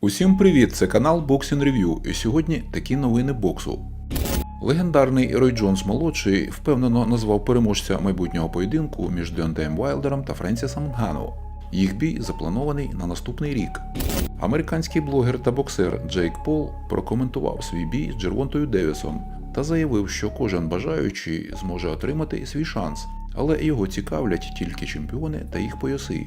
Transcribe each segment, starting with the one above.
Усім привіт! Це канал Boxing Review, і сьогодні такі новини боксу. Легендарний Рой Джонс молодший впевнено назвав переможця майбутнього поєдинку між Деонтеєм Вайлдером та Френсісом Нгану. Їх бій запланований на наступний рік. Американський блогер та боксер Джейк Пол прокоментував свій бій з Джервонтою Девісом та заявив, що кожен бажаючий зможе отримати свій шанс, але його цікавлять тільки чемпіони та їх пояси.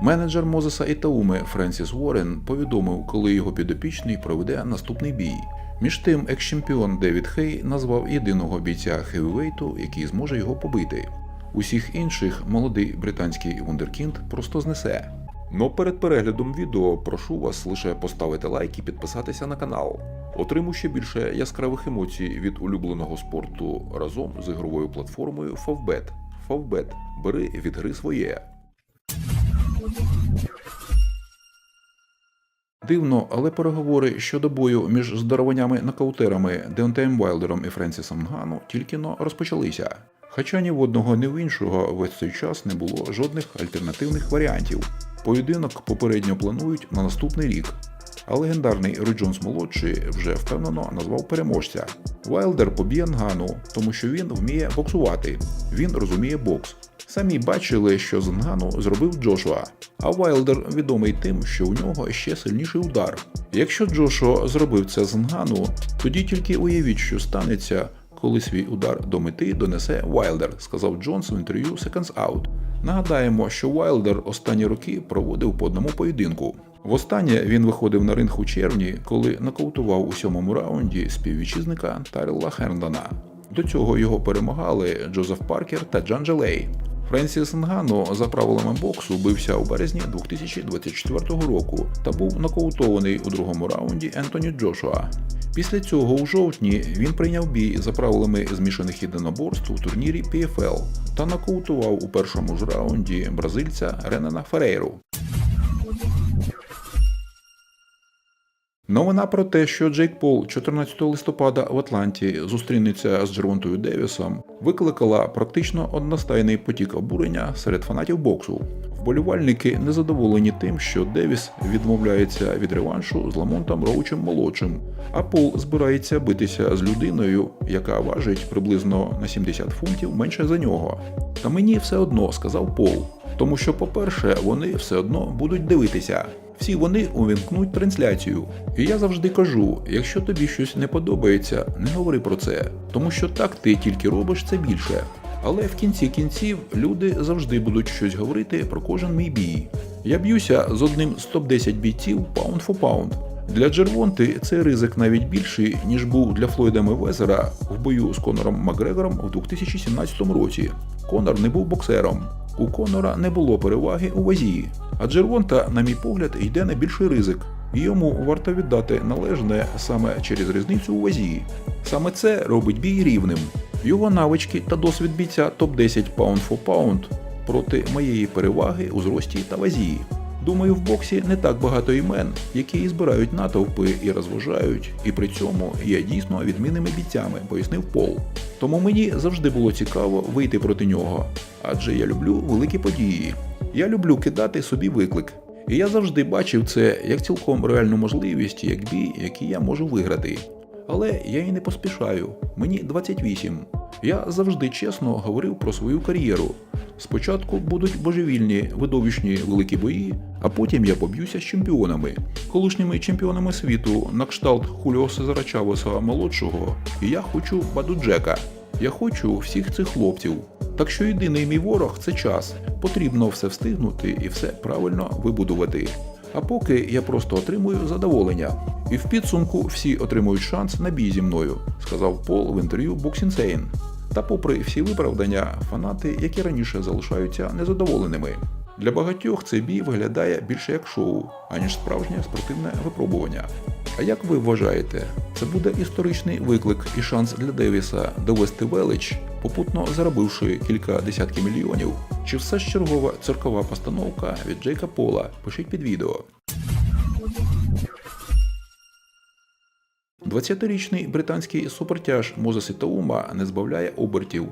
Менеджер Мозеса Ітауми Френсіс Уоррен повідомив, коли його підопічний проведе наступний бій. Між тим, екс-чемпіон Девід Хей назвав єдиного бійця хевівейту, який зможе його побити. Усіх інших молодий британський вундеркінд просто знесе. Но перед переглядом відео прошу вас лише поставити лайк і підписатися на канал. Отримуй ще більше яскравих емоцій від улюбленого спорту разом з ігровою платформою Favbet. Favbet. Бери від гри своє. Дивно, але переговори щодо бою між здоровенями нокаутерами Деонтеєм Вайлдером і Френсісом Нгану тільки но розпочалися. Хоча ні в одного, ні в іншого весь цей час не було жодних альтернативних варіантів. Поєдинок попередньо планують на наступний рік. А легендарний Рой молодший вже впевнено назвав переможця. Вайлдер поб'є Нгану, тому що він вміє боксувати, він розуміє бокс. Самі бачили, що з Нгану зробив Джошуа, а Вайлдер відомий тим, що у нього ще сильніший удар. Якщо Джошуа зробив це з Нгану, тоді тільки уявіть, що станеться, коли свій удар до мети донесе Вайлдер, сказав Джонс в інтерв'ю Seconds Out. Нагадаємо, що Вайлдер останні роки проводив по одному поєдинку. Востаннє він виходив на ринг у червні, коли нокаутував у сьомому раунді співвітчизника Тарела Херндона. До цього його перемагали Джозеф Паркер та Джан Джелей. Френсіс Нгану за правилами боксу бився у березні 2024 року та був нокаутований у другому раунді Ентоні Джошуа. Після цього у жовтні він прийняв бій за правилами змішаних єдиноборств у турнірі PFL та нокаутував у першому ж раунді бразильця Ренана Ферейру. Новина про те, що Джейк Пол 14 листопада в Атланті зустрінеться з Джервонтою Девісом, викликала практично одностайний потік обурення серед фанатів боксу. Вболівальники незадоволені тим, що Девіс відмовляється від реваншу з Ламонтом Роучем молодшим, а Пол збирається битися з людиною, яка важить приблизно на 70 фунтів менше за нього. Та мені все одно сказав Пол, тому що, по-перше, вони все одно будуть дивитися. Всі вони увімкнуть трансляцію. І я завжди кажу: якщо тобі щось не подобається, не говори про це, тому що так ти тільки робиш це більше. Але в кінці кінців люди завжди будуть щось говорити про кожен мій бій. Я б'юся з одним з топ-10 бійців паунд фо паунд. Для Джервонти цей ризик навіть більший, ніж був для Флойда Мевезера в бою з Конором Макгрегором у 2017 році. Конор не був боксером. У Конора не було переваги у вазі, а Джервонта, на мій погляд, йде на більший ризик. І йому варто віддати належне саме через різницю у вазі. Саме це робить бій рівним. Його навички та досвід бійця топ-10 паунд фо паунд проти моєї переваги у зрості та вазі. Думаю, в боксі не так багато імен, які збирають натовпи і розважають, і при цьому є дійсно відмінними бійцями, пояснив Пол. Тому мені завжди було цікаво вийти проти нього, адже я люблю великі події. Я люблю кидати собі виклик. І я завжди бачив це як цілком реальну можливість, як бій, який я можу виграти. Але я і не поспішаю. Мені 28. Я завжди чесно говорив про свою кар'єру. Спочатку будуть божевільні видовищні великі бої, а потім я поб'юся з чемпіонами, колишніми чемпіонами світу на кшталт Хуліо Сезара Чавеса молодшого. І я хочу Баду Джека. Я хочу всіх цих хлопців. Так що єдиний мій ворог це час. Потрібно все встигнути і все правильно вибудувати. А поки я просто отримую задоволення. І в підсумку всі отримують шанс на бій зі мною, сказав Пол в інтерв'ю Boxing Та попри всі виправдання, фанати, які раніше залишаються незадоволеними. Для багатьох цей бій виглядає більше як шоу, аніж справжнє спортивне випробування. А як ви вважаєте, це буде історичний виклик і шанс для Девіса довести велич, попутно заробивши кілька десятків мільйонів? Чи все ж чергова циркова постановка від Джейка Пола? Пишіть під відео. 20-річний британський супертяж Мозес Ітаума не збавляє обертів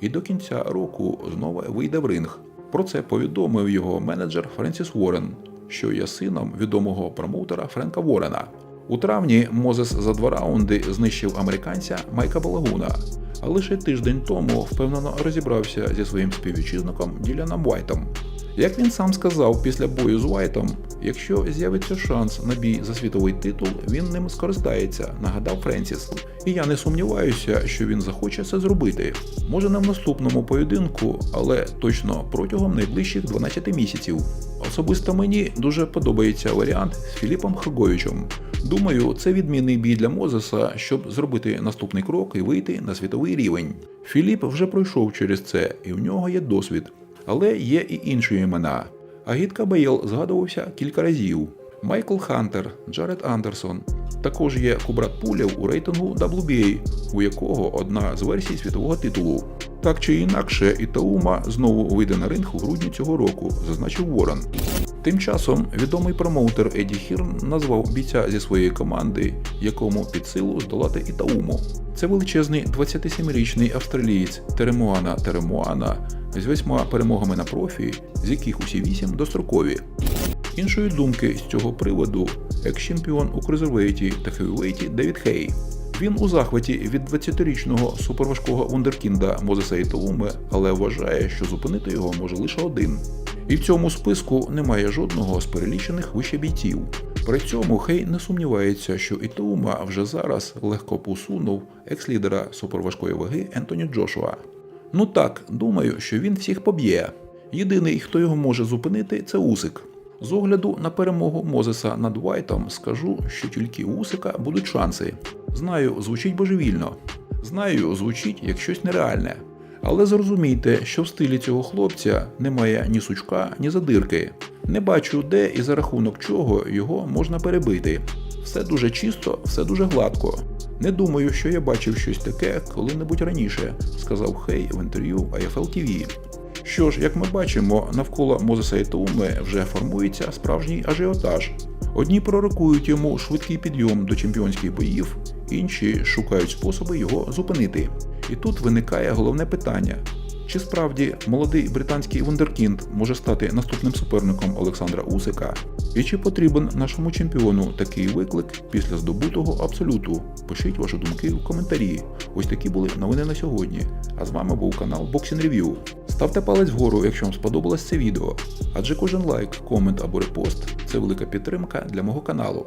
і до кінця року знову вийде в ринг. Про це повідомив його менеджер Френсіс Уоррен. що є сином відомого промоутера Френка Ворена. У травні Мозес за два раунди знищив американця Майка Балагуна, а лише тиждень тому впевнено розібрався зі своїм співвітчизником Діляном Уайтом. Як він сам сказав після бою з Уайтом, якщо з'явиться шанс на бій за світовий титул, він ним скористається, нагадав Френсіс. І я не сумніваюся, що він захоче це зробити. Може не в наступному поєдинку, але точно протягом найближчих 12 місяців. Особисто мені дуже подобається варіант з Філіпом Хаговичем. Думаю, це відмінний бій для Мозеса, щоб зробити наступний крок і вийти на світовий рівень. Філіп вже пройшов через це, і в нього є досвід. Але є і інші імена. Агіт Кабейл згадувався кілька разів. Майкл Хантер, Джаред Андерсон. Також є Кубрат Пулєв у рейтингу WBA, у якого одна з версій світового титулу. Так чи інакше, Ітаума знову вийде на ринг у грудні цього року, зазначив Ворон. Тим часом відомий промоутер Еді Хірн назвав бійця зі своєї команди, якому під силу здолати Ітауму. Це величезний 27-річний австралієць Теремуана Теремуана з восьма перемогами на профі, з яких усі вісім дострокові. Іншої думки з цього приводу екс-чемпіон у крузервейті та хевівейті Девід Хей. Він у захваті від 20-річного суперважкого вундеркінда Мозеса Ітауми, але вважає, що зупинити його може лише один. І в цьому списку немає жодного з перелічених вище бійців. При цьому Хей не сумнівається, що Ітаума вже зараз легко посунув екс-лідера суперважкої ваги Ентоні Джошуа. Ну так, думаю, що він всіх поб'є. Єдиний, хто його може зупинити, це Усик. З огляду на перемогу Мозеса над Вайтом скажу, що тільки Усика будуть шанси. Знаю, звучить божевільно. Знаю, звучить як щось нереальне. Але зрозумійте, що в стилі цього хлопця немає ні сучка, ні задирки. Не бачу, де і за рахунок чого його можна перебити. Все дуже чисто, все дуже гладко. Не думаю, що я бачив щось таке коли-небудь раніше, сказав Хей в інтерв'ю AFL TV. Що ж, як ми бачимо, навколо Мозеса Ітауми вже формується справжній ажіотаж. Одні пророкують йому швидкий підйом до чемпіонських боїв, інші шукають способи його зупинити. І тут виникає головне питання: чи справді молодий британський вундеркінд може стати наступним суперником Олександра Усика? І чи потрібен нашому чемпіону такий виклик після здобутого абсолюту? Пишіть ваші думки у коментарі. Ось такі були новини на сьогодні. А з вами був канал Boxing Review. Ставте палець вгору, якщо вам сподобалось це відео, адже кожен лайк, комент або репост це велика підтримка для мого каналу.